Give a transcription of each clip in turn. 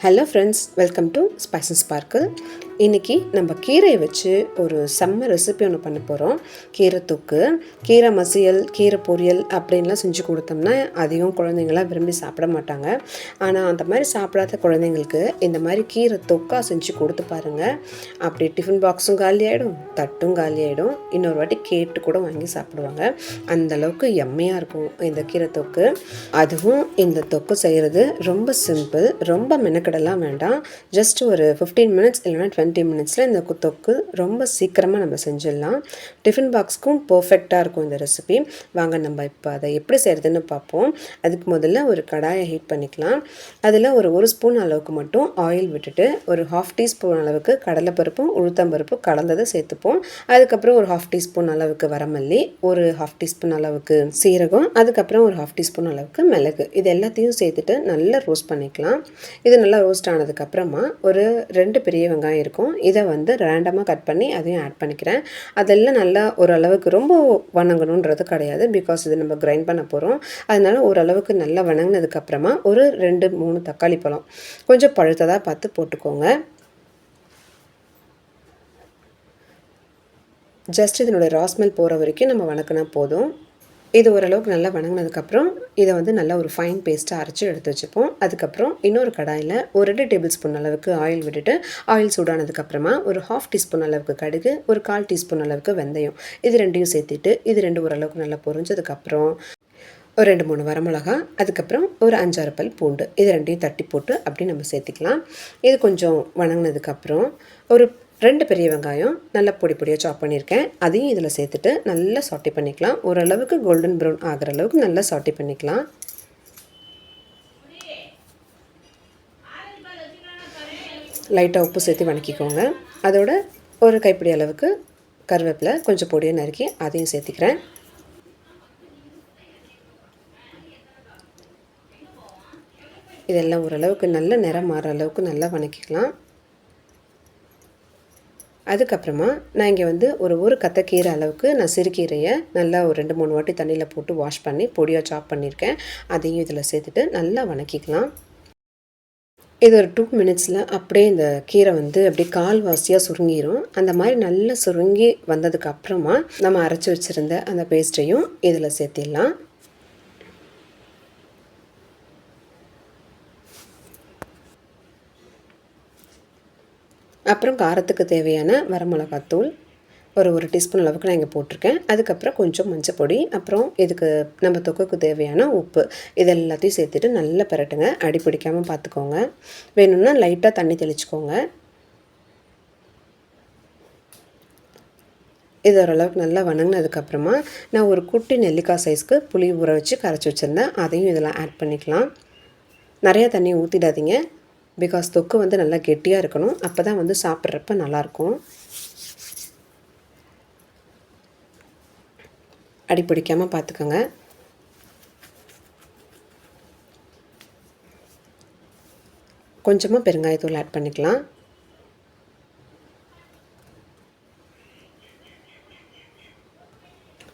hello friends welcome to spices பார்க்கிள் இன்றைக்கி நம்ம கீரையை வச்சு ஒரு செம்ம ரெசிபி ஒன்று பண்ண போகிறோம் கீரை தொக்கு கீரை மசியல் கீரை பொரியல் அப்படின்லாம் செஞ்சு கொடுத்தோம்னா அதிகம் குழந்தைங்களாம் விரும்பி சாப்பிட மாட்டாங்க. ஆனால் அந்த மாதிரி சாப்பிடாத குழந்தைங்களுக்கு இந்த மாதிரி கீரை தொக்கா செஞ்சு கொடுத்து பாருங்கள் அப்படி டிஃபன் பாக்ஸும் காலி ஆகிடும் தட்டும் காலி ஆகிடும் இன்னொரு வாட்டி கேட்டு கூட வாங்கி சாப்பிடுவாங்க. அந்த அளவுக்கு எம்மையாக இருக்கும் இந்த கீரை தொக்கு. அதுவும் இந்த தொக்கு செய்கிறது ரொம்ப சிம்பிள் ரொம்ப மெனக்கடலாம் வேண்டாம். ஜஸ்ட் ஒரு ஃபிஃப்டீன் மினிட்ஸ் இல்லைனா டுவெண்ட்டி மினிட்ஸில் இந்த தொக்கு ரொம்ப சீக்கிரமாக நம்ம செஞ்சிடலாம். டிஃபன் பாக்ஸ்க்கும் பர்ஃபெக்டாக இருக்கும் இந்த ரெசிபி வாங்க நம்ம இப்போ அதை எப்படி செய்கிறதுன்னு பார்ப்போம். அதுக்கு முதல்ல ஒரு கடாயை ஹீட் பண்ணிக்கலாம். அதில் ஒரு ஒரு ஸ்பூன் அளவுக்கு மட்டும் ஆயில் விட்டுட்டு ஒரு ஹாஃப் டீஸ்பூன் அளவுக்கு கடலைப்பருப்பும் உளுத்தம்பருப்பு கலந்ததை சேர்த்துப்போம். அதுக்கப்புறம் ஒரு ஹாஃப் டீஸ்பூன் அளவுக்கு வரமல்லி ஒரு ஹாஃப் டீஸ்பூன் அளவுக்கு சீரகம் அதுக்கப்புறம் ஒரு ஹாஃப் டீஸ்பூன் அளவுக்கு மிளகு. இது எல்லாத்தையும் சேர்த்துட்டு நல்லா ரோஸ்ட் பண்ணிக்கலாம். இது நல்லா ரோஸ்ட் ஆனதுக்கப்புறமா ஒரு ரெண்டு பெரிய வெங்காயம் இருக்கும். இதை வந்து ரேண்டமாக கட் பண்ணி அதையும் ஆட் பண்ணிக்கிறேன். அதெல்லாம் நல்லா ஓரளவுக்கு ரொம்ப வணங்கணுன்றது கிடையாது. பிகாஸ் இது நம்ம கிரைண்ட் பண்ண போகிறோம் அதனால ஓரளவுக்கு நல்லா வணங்கினதுக்கப்புறமா ஒரு ரெண்டு மூணு தக்காளி பழம். கொஞ்சம் பழுத்ததாக பார்த்து போட்டுக்கோங்க. ஜஸ்ட் இதனுடைய ராஸ்மெல் போகிற வரைக்கும் நம்ம வணக்கினா போதும். இது ஓரளவுக்கு நல்லா வணங்கினதுக்கப்புறம் இதை வந்து நல்லா ஒரு ஃபைன் பேஸ்ட்டாக அரைச்சி எடுத்து வச்சுப்போம். அதுக்கப்புறம் இன்னொரு கடாயில் ஒரு ரெண்டு டேபிள் ஸ்பூன் அளவுக்கு ஆயில் விட்டுட்டு ஆயில் சூடானதுக்கப்புறமா ஒரு ஹாஃப் டீஸ்பூன் அளவுக்கு கடுகு ஒரு கால் டீஸ்பூன் அளவுக்கு வெந்தயம். இது ரெண்டையும் சேர்த்துட்டு இது ரெண்டு ஓரளவுக்கு நல்லா பொரிஞ்சதுக்கப்புறம் ஒரு ரெண்டு மூணு வரமிளகா அதுக்கப்புறம் ஒரு அஞ்சாறு பல் பூண்டு. இது ரெண்டையும் தட்டி போட்டு அப்படி நம்ம சேர்த்திக்கலாம். இது கொஞ்சம் வணங்கினதுக்கப்புறம் ஒரு ரெண்டு பெரிய வெங்காயம் நல்லா பொடி பொடியாக சாப் பண்ணியிருக்கேன். அதையும் இதில் சேர்த்துட்டு நல்லா சாட்டி பண்ணிக்கலாம். ஓரளவுக்கு கோல்டன் ப்ரௌன் ஆகிற அளவுக்கு நல்லா சாட்டி பண்ணிக்கலாம். லைட்டாக உப்பு சேர்த்து வணக்கிக்கோங்க. அதோட ஒரு கைப்பிடி அளவுக்கு கருவேப்பிலை கொஞ்சம் பொடியை நறுக்கி அதையும் சேர்த்திக்கிறேன். இதெல்லாம் ஓரளவுக்கு நல்ல நிறம் மாற அளவுக்கு நல்லா வணக்கிக்கலாம். அதுக்கப்புறமா நான் இங்கே வந்து ஒரு ஒரு கத்தக்கீரை அளவுக்கு நான் சிறுகீரையை நல்லா ஒரு ரெண்டு மூணு வாட்டி தண்ணியில் போட்டு வாஷ் பண்ணி பொடியாக சாப் பண்ணியிருக்கேன் அதையும் இதில் சேர்த்துட்டு நல்லா வணக்கிக்கலாம். இது ஒரு டூ மினிட்ஸில் அப்படியே இந்த கீரை வந்து அப்படியே கால்வாசியாக சுருங்கிரும். அந்த மாதிரி நல்லா சுருங்கி வந்ததுக்கு அப்புறமா நம்ம அரைச்சி வச்சுருந்த அந்த பேஸ்ட்டையும் இதில் சேர்த்திடலாம். அப்புறம் காரத்துக்கு தேவையான வரமிளகாத்தூள் ஒரு ஒரு டீஸ்பூன் அளவுக்கு நான் இங்கே போட்டிருக்கேன். அதுக்கப்புறம் கொஞ்சம் மஞ்சள் பொடி அப்புறம் இதுக்கு நம்ம தொக்குக்கு தேவையான உப்பு. இது எல்லாத்தையும் சேர்த்துட்டு நல்லா பிரட்டுங்க. அடி பிடிக்காமல் பார்த்துக்கோங்க வேணும்னா லைட்டாக தண்ணி தெளிச்சுக்கோங்க. இது ஓரளவுக்கு நல்லா வணங்கினதுக்கப்புறமா நான் ஒரு குட்டி நெல்லிக்காய் சைஸ்க்கு புளி ஊற வச்சு கரைச்சி வச்சுருந்தேன். அதையும் இதெல்லாம் ஆட் பண்ணிக்கலாம். நிறையா தண்ணி ஊற்றிடாதீங்க பிகாஸ் தொக்கு வந்து நல்லா கெட்டியாக இருக்கணும். அப்போ தான் வந்து சாப்பிட்றப்ப நல்லாயிருக்கும். அடி பிடிக்காமல் பார்த்துக்கோங்க. கொஞ்சமாக பெருங்காயத்தூள் ஆட் பண்ணிக்கலாம்.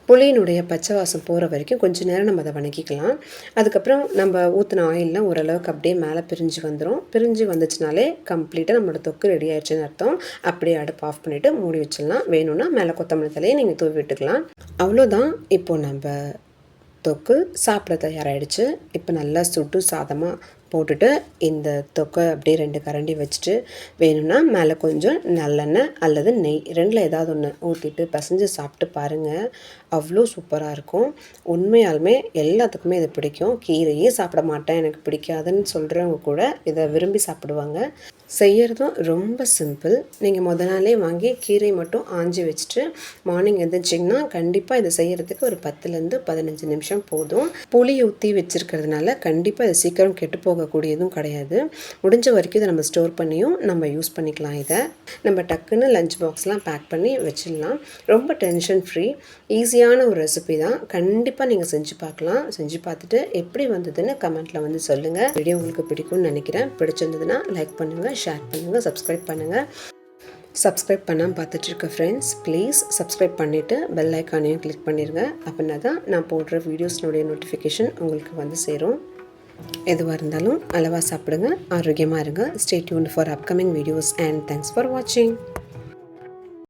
புளியினுடைய பச்சை வாசம் போகிற வரைக்கும் கொஞ்சம் நேரம் நம்ம அதை வணக்கிக்கலாம். அதுக்கப்புறம் நம்ம ஊற்றின ஆயிலெலாம் ஓரளவுக்கு அப்படியே மேலே பிரிஞ்சு வந்துடும் பிரிஞ்சு வந்துச்சுனாலே கம்ப்ளீட்டாக நம்மளோட தொக்கு ரெடி ஆயிடுச்சுன்னு அர்த்தம். அப்படியே அடுப்பு ஆஃப் பண்ணிவிட்டு மூடி வச்சிடலாம். வேணும்னா மேலே கொத்தமல்லி தலையை நீங்கள் தூவி விட்டுக்கலாம். அவ்வளோதான் இப்போது நம்ம தொக்கு சாப்பிட தயாராகிடுச்சு இப்போ நல்லா சுட்டு சாதமாக போட்டுட்டு இந்த தொக்கை அப்படியே ரெண்டு கரண்டி வச்சுட்டு வேணும்னா மேலே கொஞ்சம் நல்லெண்ணெய் அல்லது நெய். ரெண்டில் ஏதாவது ஒன்று ஊற்றிட்டு பசைஞ்சு சாப்பிட்டு பாருங்கள் அவ்வளோ சூப்பராக இருக்கும். உண்மையாலுமே எல்லாத்துக்குமே இது பிடிக்கும். கீரையே சாப்பிட மாட்டேன். எனக்கு பிடிக்காதுன்னு சொல்கிறவங்க கூட இதை விரும்பி சாப்பிடுவாங்க. செய்யறதும் ரொம்ப சிம்பிள் நீங்கள் முத நாளே வாங்கி கீரை மட்டும் ஆஞ்சி வச்சுட்டு மார்னிங் எழுந்திரிச்சிங்கன்னா கண்டிப்பாக இதை செய்கிறதுக்கு ஒரு பத்துலேருந்து பதினஞ்சு நிமிஷம் போதும். புளி ஊற்றி வச்சுருக்கிறதுனால கண்டிப்பாக இது சீக்கிரம் கெட்டு போகக்கூடியதும் கிடையாது. முடிஞ்ச வரைக்கும் இதை நம்ம ஸ்டோர் பண்ணியும் நம்ம யூஸ் பண்ணிக்கலாம் இதை. நம்ம டக்குன்னு லஞ்ச் பாக்ஸ்லாம் பேக் பண்ணி வச்சிடலாம். ரொம்ப டென்ஷன் ஃப்ரீ ஈஸியான ஒரு ரெசிபி தான். கண்டிப்பாக நீங்கள் செஞ்சு பார்க்கலாம். செஞ்சு பார்த்துட்டு எப்படி வந்ததுன்னு கமெண்ட்டில் வந்து சொல்லுங்கள் வீடியோ உங்களுக்கு பிடிக்கும்னு நினைக்கிறேன். பிடிச்சிருந்ததுன்னா லைக் பண்ணுங்கள் ஷேர் பண்ணுங்கள் சப்ஸ்கிரைப் பண்ணுங்கள் சப்ஸ்கிரைப் பண்ணாமல் பார்த்துட்ருக்க ஃப்ரெண்ட்ஸ் ப்ளீஸ் சப்ஸ்கிரைப் பண்ணிவிட்டு பெல் ஐக்கானையும் கிளிக் பண்ணிடுங்க அப்படின்னா தான் நான் போடுற வீடியோஸ்னுடைய நோட்டிஃபிகேஷன் உங்களுக்கு வந்து சேரும். எதுவாக இருந்தாலும் அளவாக சாப்பிடுங்க ஆரோக்கியமாக இருங்க. Stay tuned for upcoming videos and thanks for வாட்சிங்